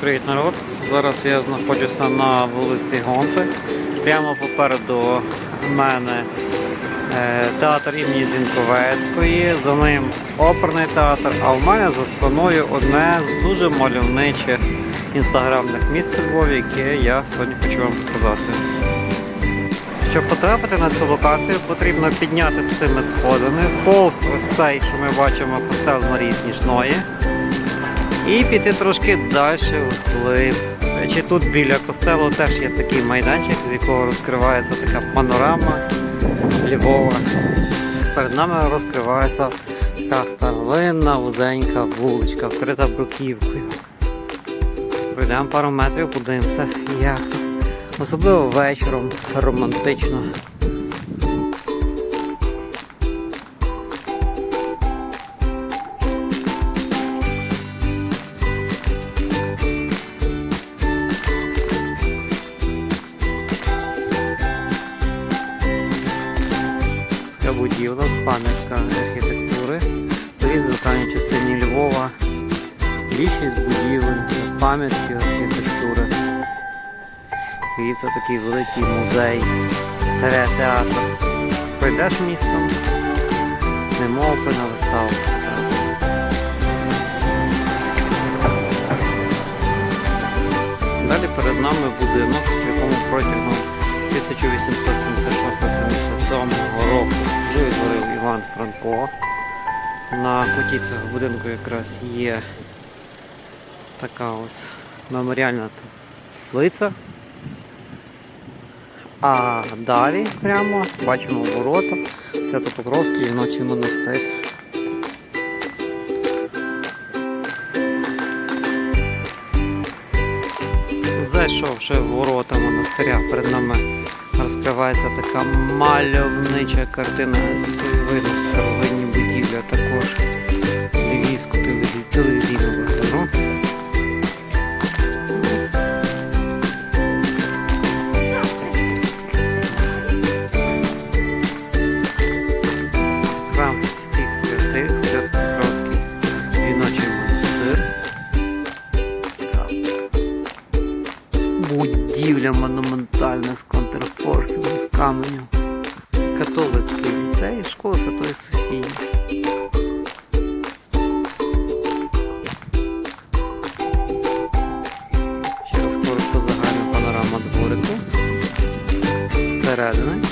Привіт народ! Зараз я знаходжуся на вулиці Гонти. Прямо попереду мене е, театр імені Зінковецької, за ним оперний театр, а в мене за спиною одне з дуже мальовничих інстаграмних місць у Львові, яке я сьогодні хочу вам показати. Щоб потрапити на цю локацію, потрібно піднятися цими сходами, повз ось цей, що ми бачимо, постав з Марії Сніжної. І піти трошки далі вглиб. Чи тут біля костелу теж є такий майданчик, з якого розкривається така панорама Львова. Перед нами розкривається така старовинна вузенька вуличка, вкрита бруківкою. Пройдемо пару метрів, подивимося, як. Особливо вечором романтично. Будівля, пам'ятка архітектури. Дивіться, в частині Львова. Більшість будівель, пам'ятки архітектури. Дивіться, такий великий музей, театр. Пройдеш містом, немов би на виставу. Далі перед нами будинок, в якому протягом 1876-77 року і Іван Франко. На куті цього будинку якраз є така ось меморіальна таблиця. А далі прямо бачимо ворота Святопокровський жіночий монастир. Зайшовши в ворота монастиря, перед нами розкривається така мальовнича картина. Видно старовинні будівлі, Будівля монументальна з контрфорсами, з каменю. Католицький ліцей, школа Святої Софії. Ще раз коротко загальна панорама дворику. Зсередини.